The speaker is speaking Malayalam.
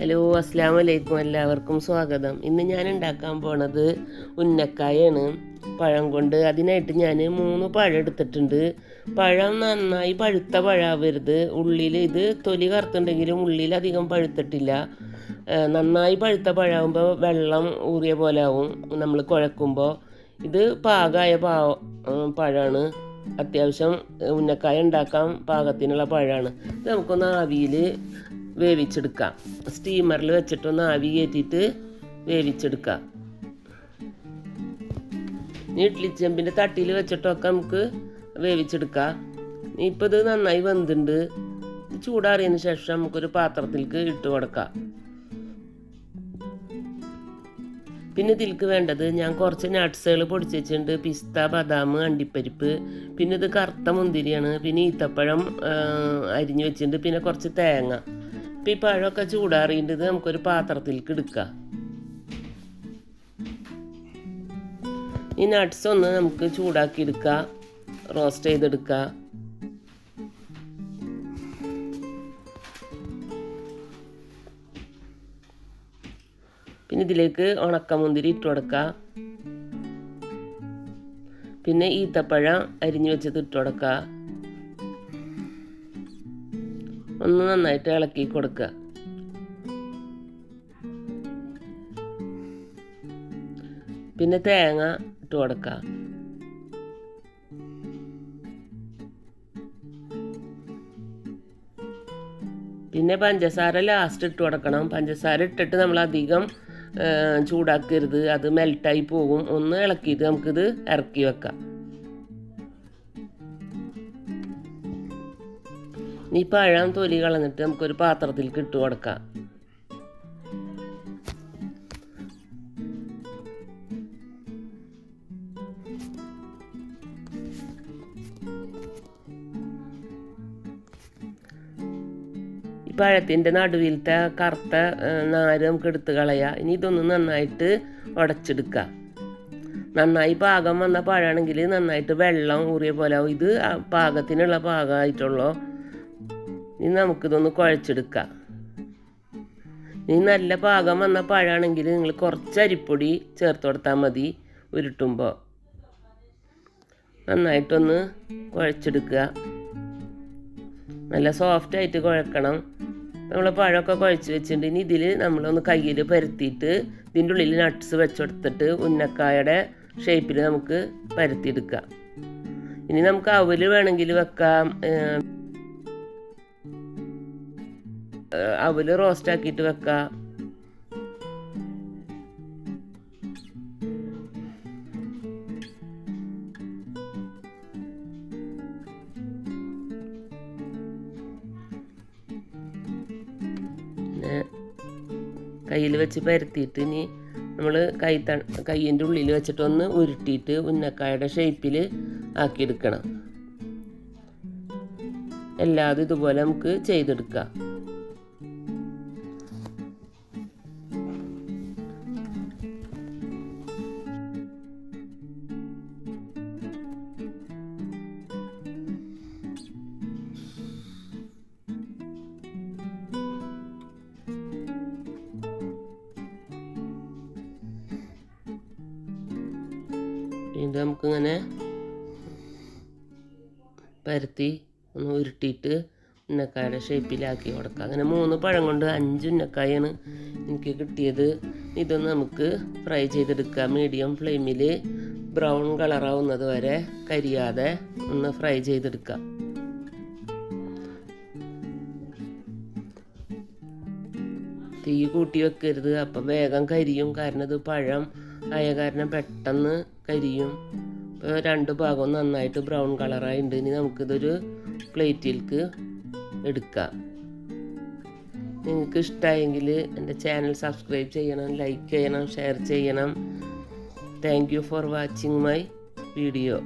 ഹലോ അസ്സാം വലൈക്കും എല്ലാവർക്കും സ്വാഗതം. ഇന്ന് ഞാൻ ഉണ്ടാക്കാൻ പോണത് ഉന്നക്കായാണ്. പഴം കൊണ്ട് അതിനായിട്ട് ഞാൻ മൂന്ന് പഴം എടുത്തിട്ടുണ്ട്. പഴം നന്നായി പഴുത്ത പഴാവരുത്. ഉള്ളിൽ ഇത് തൊലി കറുത്തുണ്ടെങ്കിലും ഉള്ളിൽ അധികം പഴുത്തിട്ടില്ല. നന്നായി പഴുത്ത പഴാവുമ്പോൾ വെള്ളം ഊറിയ പോലെ ആവും. നമ്മൾ കുഴക്കുമ്പോൾ ഇത് പാകമായ പാ പഴമാണ് അത്യാവശ്യം ഉന്നക്കായ ഉണ്ടാക്കാൻ പാകത്തിനുള്ള പഴമാണ് നമുക്കൊന്ന് ആവിയിൽ വേവിച്ചെടുക്കാം. സ്റ്റീമറിൽ വെച്ചിട്ടൊന്ന് ആവി കയറ്റിയിട്ട് വേവിച്ചെടുക്കാം. ഇനി ഇഡ്ലി ചെമ്പിന്റെ തട്ടിയിൽ വെച്ചിട്ടൊക്കെ നമുക്ക് വേവിച്ചെടുക്കാം. ഇപ്പോൾ ഇത് നന്നായി വെന്തുണ്ട്. ചൂടാറിയതിന് ശേഷം നമുക്കൊരു പാത്രത്തിലേക്ക് ഇട്ട് കൊടുക്കാം. പിന്നെ ഇതിലേക്ക് വേണ്ടത് ഞാൻ കുറച്ച് നട്ട്സുകൾ പൊടിച്ച് വെച്ചിട്ടുണ്ട്. പിസ്ത ബദാം അണ്ടിപ്പരിപ്പ്. പിന്നെ ഇത് കറുത്ത മുന്തിരിയാണ്. പിന്നെ ഈത്തപ്പഴം അരിഞ്ഞ് വെച്ചിട്ടുണ്ട്. പിന്നെ കുറച്ച് തേങ്ങ. ഇപ്പം ഈ പഴമൊക്കെ ചൂടാറിയിട്ട് നമുക്കൊരു പാത്രത്തിലേക്ക് എടുക്കാം. ഈ നട്ട്സ് ഒന്ന് നമുക്ക് ചൂടാക്കി എടുക്കാം. റോസ്റ്റ് ചെയ്തെടുക്കാം. പിന്നെ ഇതിലേക്ക് ഉണക്കമുന്തിരി ഇട്ട് കൊടുക്കുക പിന്നെ ഈത്തപ്പഴം അരിഞ്ഞു വെച്ചത് ഇട്ട് കൊടുക്കുക ഒന്ന് നന്നായിട്ട് ഇളക്കി കൊടുക്കുക. പിന്നെ തേങ്ങ ഇട്ട് കൊടുക്കുക. പിന്നെ പഞ്ചസാര ലാസ്റ്റ് ഇട്ട് കൊടുക്കണം. പഞ്ചസാര ഇട്ടിട്ട് നമ്മൾ അധികം ചൂടാക്കരുത്. അത് മെൽട്ടായി പോകും. ഒന്ന് ഇളക്കിയിട്ട് നമുക്കിത് ഇറക്കി വെക്കാം. ഇനി പഴം തൊലി കളഞ്ഞിട്ട് നമുക്കൊരു പാത്രത്തിലേക്ക് ഇട്ട് കൊടുക്കാം. പഴത്തിന്റെ നടുവിലത്തെ കറുത്ത നാര് നമുക്ക് എടുത്ത് കളയാ. ഇനി ഇതൊന്ന് നന്നായിട്ട് ഉടച്ചെടുക്കുക നന്നായി പാകം വന്ന പഴമാണെങ്കിൽ നന്നായിട്ട് വെള്ളം ഊറിയ പോലെ ഇത് പാകത്തിനുള്ള പാകമായിട്ടുള്ളൂ. ഇനി നമുക്കിതൊന്ന് കുഴച്ചെടുക്കാം. ഇനി നല്ല പാകം വന്ന പഴമാണെങ്കിൽ നിങ്ങൾ കുറച്ച് അരിപ്പൊടി ചേർത്ത് കൊടുത്താൽ മതി ഉരുട്ടുമ്പോൾ നന്നായിട്ടൊന്ന് കുഴച്ചെടുക്കുക നല്ല സോഫ്റ്റ് ആയിട്ട് കുഴക്കണം. നമ്മൾ പഴമൊക്കെ കുഴച്ച് വെച്ചിട്ടുണ്ട്. ഇനി ഇതിൽ നമ്മളൊന്ന് കയ്യിൽ പരത്തിയിട്ട് ഇതിന്റെ ഉള്ളിൽ നട്ട്സ് വെച്ചെടുത്തിട്ട് ഉന്നക്കായുടെ ഷേപ്പിൽ നമുക്ക് പരത്തിയെടുക്കാം. ഇനി നമുക്ക് അവൽ വേണമെങ്കിൽ വെക്കാം അവൽ റോസ്റ്റ് ആക്കിയിട്ട് വെക്കുക കയ്യിൽ വെച്ച് പരത്തിയിട്ട് ഇനി നമ്മൾ കൈ ത കയ്യിന്റെ ഉള്ളിൽ വെച്ചിട്ടൊന്ന് ഉരുട്ടിയിട്ട് ഉന്നക്കായുടെ ഷേപ്പിൽ ആക്കിയെടുക്കണം. എല്ലാതും ഇതുപോലെ നമുക്ക് ചെയ്തെടുക്കാം. ഇത് നമുക്കിങ്ങനെ പരത്തി ഒന്ന് ഉരുട്ടിയിട്ട് ഉന്നക്കായുടെ ഷേപ്പിലാക്കി കൊടുക്കുക അങ്ങനെ മൂന്ന് പഴം കൊണ്ട് അഞ്ച് ഉന്നക്കായാണ് എനിക്ക് കിട്ടിയത്. ഇതൊന്ന് നമുക്ക് ഫ്രൈ ചെയ്തെടുക്കുക മീഡിയം ഫ്ലെയിമിൽ ബ്രൗൺ കളറാവുന്നത് വരെ കരിയാതെ ഒന്ന് ഫ്രൈ ചെയ്തെടുക്കുക തീ കൂട്ടി വെക്കരുത്. അപ്പം വേഗം കരിയും. കാരണം ഇത് പഴം ആയ കാരണം പെട്ടെന്ന് കരിയും. ഇപ്പോൾ രണ്ട് ഭാഗവും നന്നായിട്ട് ബ്രൗൺ കളറായി ഉണ്ട് ഇനി നമുക്കിതൊരു പ്ലേറ്റിലേക്ക് എടുക്കാം. നിങ്ങൾക്ക് ഇഷ്ടമായെങ്കിൽ എന്റെ ചാനൽ സബ്സ്ക്രൈബ് ചെയ്യണം ലൈക്ക് ചെയ്യണം ഷെയർ ചെയ്യണം. Thank you for watching my video